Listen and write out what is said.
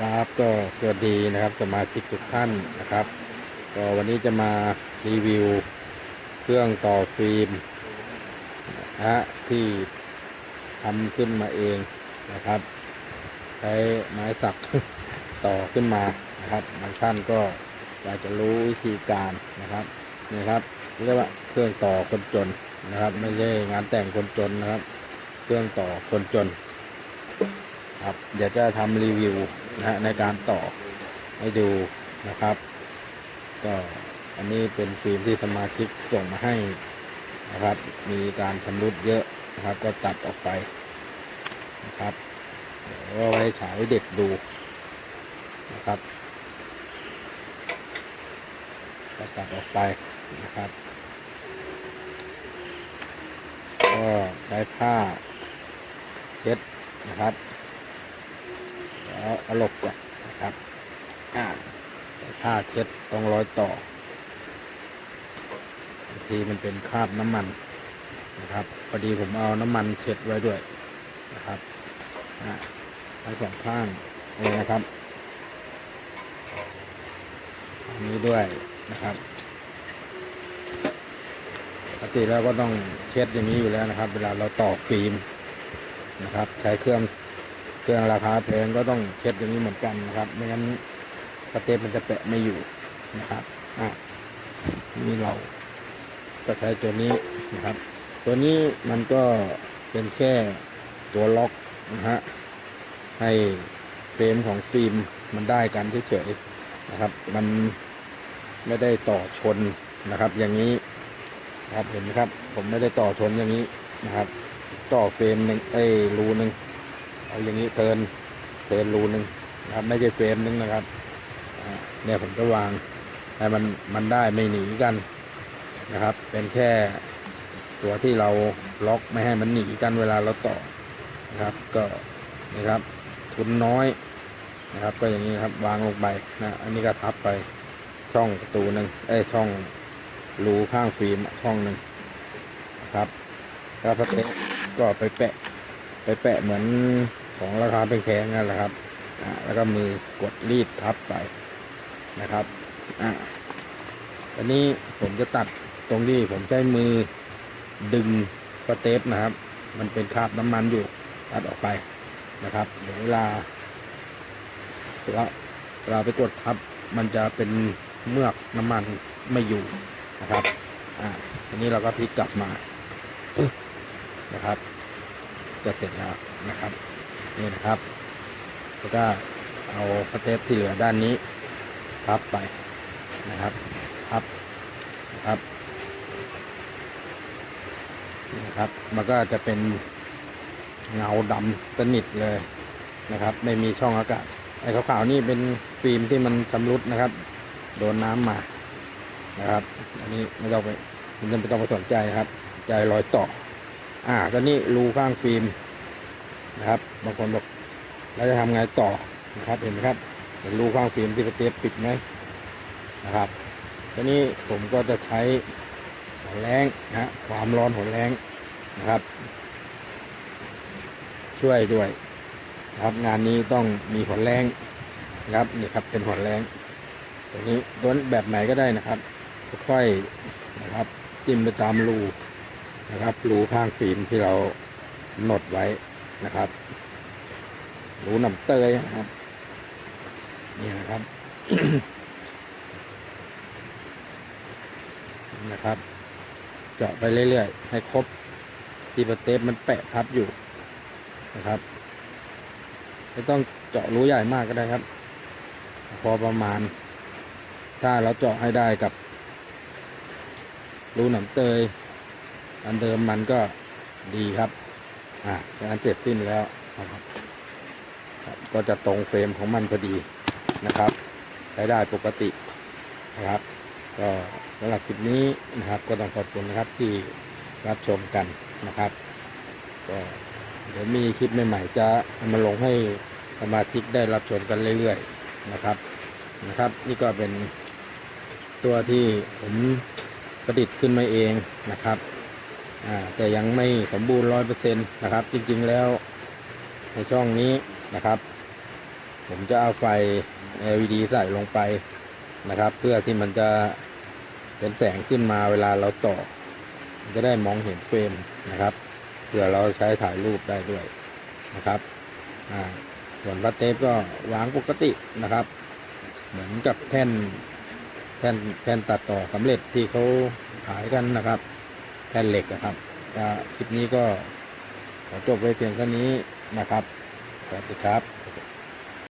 ครับก็สวัสดีนะครับสมาชิกทุกท่านนะครับก็วันนี้จะมารีวิว เครื่องต่อฟิล์มนะฮะที่ทำขึ้นมาเองนะครับ ใช้ไม้สักต่อขึ้นมานะครับบางท่านก็อยากจะรู้วิธีการนะครับนี่ครับเรียกว่าเครื่องต่อคนจนนะครับ ไม่ใช่งานแต่งคนจนนะครับ เครื่องต่อคนจน ครับเดี๋ยวจะทำรีวิว นะในการต่อให้ดูนะครับ ก็อันนี้เป็นฟิล์มที่สมาชิกส่งมาให้นะครับ มีการชำรุดเยอะนะครับ ก็ตัดออกไปนะครับเดี๋ยวเอาไว้ฉายเด็กดูนะครับก็ตัดออกไปนะครับ ก็ใช้ผ้าเช็ดนะครับ แล้วเอาหลบก่อนนะครับอ่าใส่ผ้าเช็ดตรงรอยต่อบางทีมันเป็นคราบน้ำมันนะครับพอดีผมเอาน้ำมันเช็ดไว้ด้วยนะครับอ่าทั้งสองข้างเลยนะครับอันนี้ด้วยนะครับปกติแล้วก็ต้องเช็ดอย่างนี้อยู่แล้วนะครับ เวลาเราต่อฟิล์มนะครับ ใช้เครื่อง เครื่องราคาแพงก็ต้องเช็ดอย่างนี้เหมือนกันนะครับ ไม่งั้นสเตปมันจะแปะไม่อยู่นะครับอะนี่เราก็ใช้ตัวนี้นะครับ ตัวนี้มันก็เป็นแค่ตัวล็อกนะฮะให้เฟรมของฟิล์มมันได้กันเฉยๆนะครับ มันไม่ได้ต่อชนนะครับ อย่างนี้นะครับเห็นไหมครับ ผมไม่ได้ต่อชนอย่างนี้นะครับ ต่อเฟรมหนึ่งเอ้รูหนึ่ง เอาอย่างนี้เทินเทินรูหนึ่งนะครับไม่ใช่เฟรมหนึงนะครับเนี่ยผมจะวางให้มันมันได้ไม่หนีกันนะครับ เป็นแค่ตัวที่เราล็อกไม่ให้มันหนีกันเวลาเราต่อนะครับ ก็นี่ครับ ทุนน้อยนะครับ ก็อย่างนี้ครับวางลงไปนะอันนี้ก็ทับไปช่องประตูหนึ่งเอ้ช่องรูข้างฟิล์มช่องหนึ่งนะครับแล้วสเต็กก็ไปแปะ ไปแปะเหมือน ของราคาเป็นแพงๆนั่นแหละครับแล้วก็มือกดรีดทับไปนะครับอ่าอันนี้ผมจะตัดตรงที่ผมใช้มือดึงสเตปนะครับ มันเป็นคราบน้ำมันอยู่ตัดออกไปนะครับเดี๋ยวเวลาเวลาเวลาไปกดทับ มันจะเป็นเมือกน้ำมันไม่อยู่นะครับอ่าทีนี้เราก็พลิกกลับมานะครับ จะเสร็จแล้วนะครับ นี่นะครับ แล้วก็เอาสเตปที่เหลือด้านนี้พับไปนะครับพับนะครับนะครับ มันก็จะเป็นเงาดำสนิทเลยนะครับ ไม่มีช่องอากาศไอ้ขาวๆนี่เป็นฟิล์มที่มันชำรุดนะครับ โดนน้ำมานะครับ อันนี้ไม่ต้องไปไม่ต้องไปสนใจนะครับ ใจรอยต่อ อ่าตอนนี้รูข้างฟิล์ม นะครับ บางคนบอกเราจะทำไงต่อนะครับ เห็นไหมครับ เห็นรูข้างฟิล์มที่กระเตียบปิดไหมนะครับตอนนี้ผมก็จะใช้หัวแรงนะฮะความร้อนหัวแรงนะครับ ช่วยด้วยนะครับงานนี้ต้องมีหัวแรงนะครับนี่ครับเป็นหัวแรงตัวนี้ตัวแบบไหนก็ได้นะครับค่อยๆนะครับจิ้มไปตามรูนะครับรูข้างฟิล์มที่เราหนดไว้ นะครับรูน้ำเตยนะครับ นี่นะครับ นะครับ เจาะไปเรื่อยๆ ให้ครบ ที่ประเตปมันแปะทับอยู่นะครับ ไม่ต้องเจาะรูใหญ่มากก็ได้ครับ พอประมาณ ถ้าเราเจาะให้ได้กับรูหนังเตย อันเดิมมันก็ดีครับ อ่างานเสร็จสิ้นแล้วนะครับ ก็จะตรงเฟรมของมันพอดีนะครับใช้ได้ปกตินะครับ ก็สำหรับคลิปนี้นะครับ ก็ต้องขอบคุณนะครับที่รับชมกันนะครับ ก็เดี๋ยวมีคลิปใหม่ๆจะมาลงให้สมาชิกได้รับชมกันเรื่อยๆนะครับนะครับ นี่ก็เป็นตัวที่ผมประดิษฐ์ขึ้นมาเองนะครับ แต่ยังไม่สมบูรณ์ร้อยเปอร์เซ็นต์นะครับ จริงๆแล้วในช่องนี้นะครับ ผมจะเอาไฟ LED ใส่ลงไปนะครับ เพื่อที่มันจะเป็นแสงขึ้นมาเวลาเราต่อ จะได้มองเห็นเฟรมนะครับเพื่อเราใช้ถ่ายรูปได้ด้วยนะครับส่วนพัดเทปก็วางปกตินะครับ เหมือนกับแท่นแท่นแท่นตัดต่อสำเร็จที่เขาขายกันนะครับ แท่นเหล็กนะครับคลิปนี้ก็ขอจบไว้เพียงเท่านี้นะครับ สวัสดีครับ